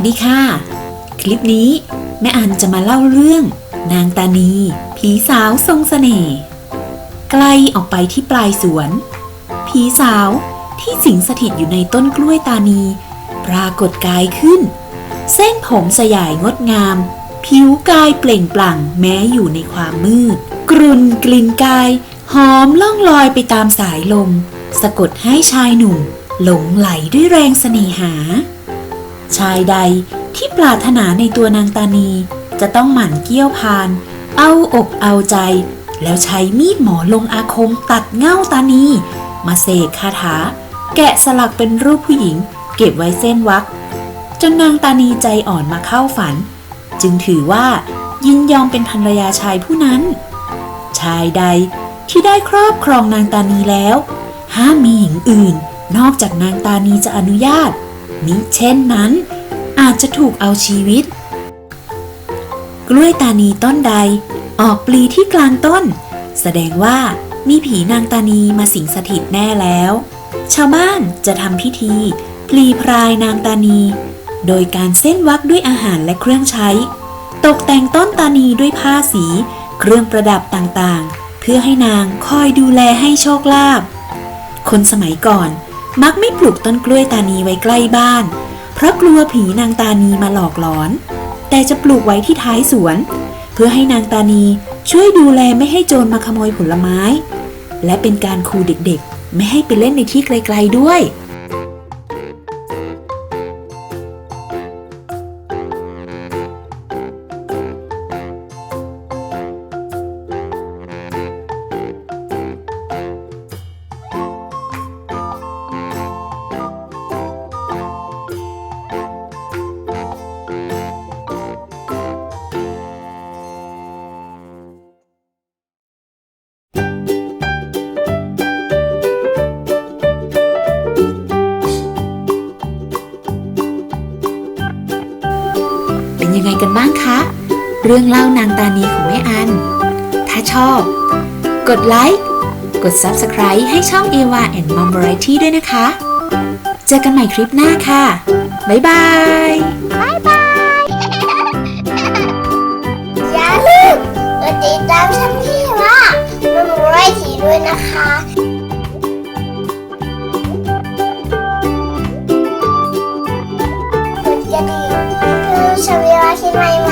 สวัสดีค่ะ คลิปนี้แม่อันจะมาเล่าเรื่อง นางตานี ผีสาวทรงเสน่ห์ไกลออกไปที่ปลายสวน ผีสาวที่สิงสถิตอยู่ในต้นกล้วยตานี ปรากฏกายขึ้น เส้นผมสยายงดงาม ผิวกายเปล่งปลั่งแม้อยู่ในความมืด กรุ่นกลิ่นกาย หอมล่องลอยไปตามสายลม สะกดให้ชายหนุ่ม หลงไหลด้วยแรงเสน่หา ชายใดที่ปรารถนาในตัวนางตานี จะต้องหมั่นเกี้ยวพาน เอาอกเอาใจ แล้วใช้มีดหมอลงอาคมตัดเง่าตานี มาเสกคาถา แกะสลักเป็นรูปผู้หญิง เก็บไว้เส้นวักจนนางตานีใจอ่อนมาเข้าฝัน จึงถือว่ายินยอมเป็นภรรยาชายผู้นั้น ชายใดที่ได้ครอบครองนางตานีแล้ว ห้ามมีหญิงอื่น นอกจากนางตานีจะอนุญาต มิเช่นนั้น อาจจะถูกเอาชีวิต กล้วยตานีต้นใด ออกปลีที่กลางต้น แสดงว่ามีผีนางตานีมาสิงสถิตแน่แล้ว ชาวบ้านจะทำพิธีปลีพรายนางตานี โดยการเส้นวักด้วยอาหารและเครื่องใช้ ตกแต่งต้นตานีด้วยผ้าสี เครื่องประดับต่างๆ เพื่อให้นางคอยดูแลให้โชคลาภคนสมัยก่อน มักไม่ปลูกต้นกล้วยตานีไว้ใกล้บ้าน เพราะกลัวผีนางตานีมาหลอกหลอน แต่จะปลูกไว้ที่ท้ายสวน เพื่อให้นางตานีช่วยดูแลไม่ให้โจรมาขโมยผลไม้ และเป็นการคูเด็กๆ ไม่ให้ไปเล่นในที่ไกลๆด้วย เป็นยังไงกันบ้างคะ เรื่องเล่านางตานีของแม่อัน ถ้าชอบ กดไลค์ กด Subscribe ให้ช่อง Eva and Mom Variety ด้วยนะคะ เจอกันใหม่คลิปหน้าค่ะ บ๊ายบายอย่าลืมกดติดตามช่องที่ว่ามันไรทีด้วยนะคะ ก